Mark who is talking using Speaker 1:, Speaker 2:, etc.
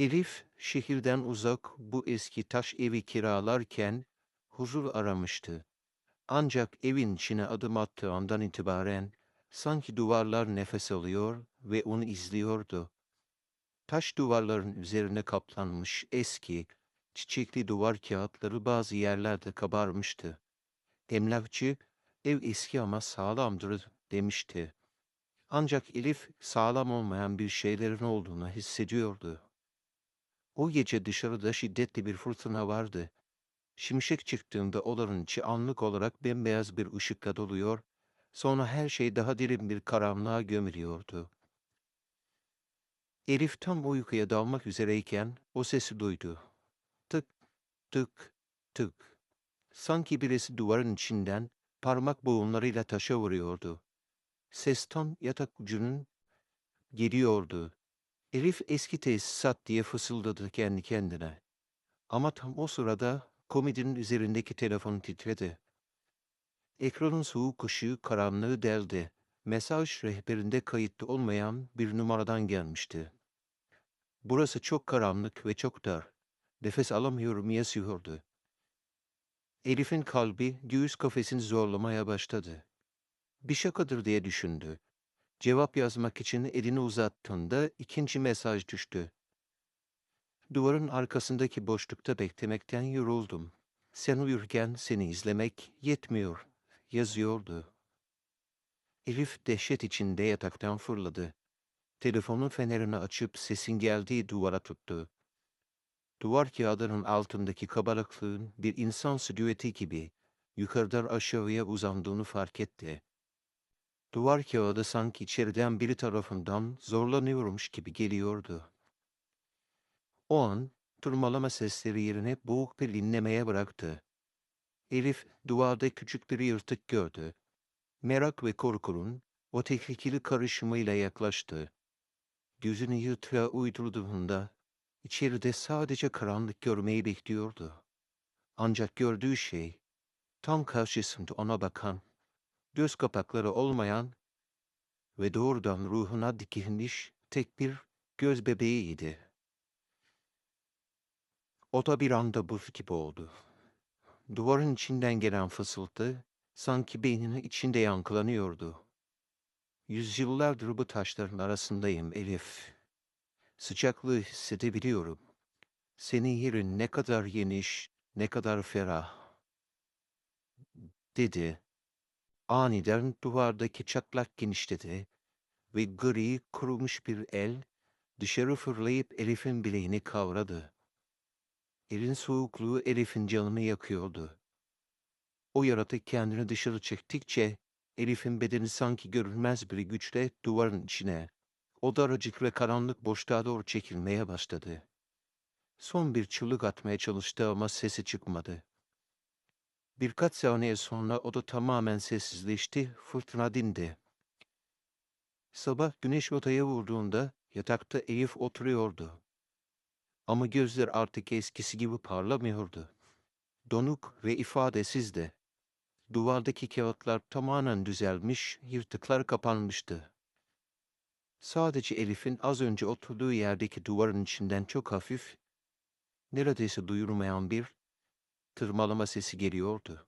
Speaker 1: Elif, şehirden uzak bu eski taş evi kiralarken huzur aramıştı. Ancak evin içine adım attığı andan itibaren sanki duvarlar nefes alıyor ve onu izliyordu. Taş duvarların üzerine kaplanmış eski, çiçekli duvar kağıtları bazı yerlerde kabarmıştı. Emlakçı, ev eski ama sağlamdır demişti. Ancak Elif sağlam olmayan bir şeylerin olduğunu hissediyordu. O gece dışarıda şiddetli bir fırtına vardı. Şimşek çıktığında odanın içi anlık olarak bembeyaz bir ışıkla doluyor, sonra her şey daha derin bir karanlığa gömülüyordu. Elif tam uykuya dalmak üzereyken o sesi duydu. Tık, tık, tık. Sanki birisi duvarın içinden parmak boğumlarıyla taşa vuruyordu. Ses tam yatak ucunun geliyordu. Elif eski tesisat diye fısıldadı kendi kendine. Ama tam o sırada komedinin üzerindeki telefon titredi. Ekranın soğuk ışığı karanlığı deldi. Mesaj rehberinde kayıtlı olmayan bir numaradan gelmişti. Burası çok karanlık ve çok dar. Nefes alamıyorum yazıyordu. Elif'in kalbi göğüs kafesini zorlamaya başladı. Bir şakadır diye düşündü. Cevap yazmak için elini uzattığında ikinci mesaj düştü. Duvarın arkasındaki boşlukta beklemekten yoruldum. Sen uyurken seni izlemek yetmiyor, yazıyordu. Elif dehşet içinde yataktan fırladı. Telefonun fenerini açıp sesin geldiği duvara tuttu. Duvar kağıdının altındaki kabarıklığın bir insan silüeti gibi yukarıdan aşağıya uzandığını fark etti. Duvar kağıdı sanki içeriden biri tarafından zorlanıyormuş gibi geliyordu. O an tırmalama sesleri yerine boğuk bir inlemeye bıraktı. Elif duvarda küçük bir yırtık gördü. Merak ve korkunun o tehlikeli karışımıyla yaklaştı. Gözünü yırtığa uydurduğunda içeride sadece karanlık görmeyi bekliyordu. Ancak gördüğü şey tam karşısında ona bakan, göz kapakları olmayan ve doğrudan ruhuna dikilmiş tek bir göz bebeğiydi. O da bir anda buz gibi oldu. Duvarın içinden gelen fısıltı sanki beyninin içinde yankılanıyordu. Yüzyıllardır bu taşların arasındayım Elif. Sıcaklığı hissedebiliyorum. Senin yerin ne kadar geniş, ne kadar ferah. Dedi. Aniden duvardaki çatlak genişledi ve gri kurumuş bir el dışarı fırlayıp Elif'in bileğini kavradı. Elin soğukluğu Elif'in canını yakıyordu. O yaratık kendini dışarı çektikçe Elif'in bedeni sanki görünmez bir güçle duvarın içine, o daracık ve karanlık boşluğa doğru çekilmeye başladı. Son bir çığlık atmaya çalıştı ama sesi çıkmadı. Birkaç saniye sonra o da tamamen sessizleşti, fırtına dindi. Sabah güneş odaya vurduğunda yatakta Elif oturuyordu. Ama gözler artık eskisi gibi parlamıyordu. Donuk ve ifadesizdi. Duvardaki kağıtlar tamamen düzelmiş, yırtıklar kapanmıştı. Sadece Elif'in az önce oturduğu yerdeki duvarın içinden çok hafif, neredeyse duyurmayan bir tırmalama sesi geliyordu.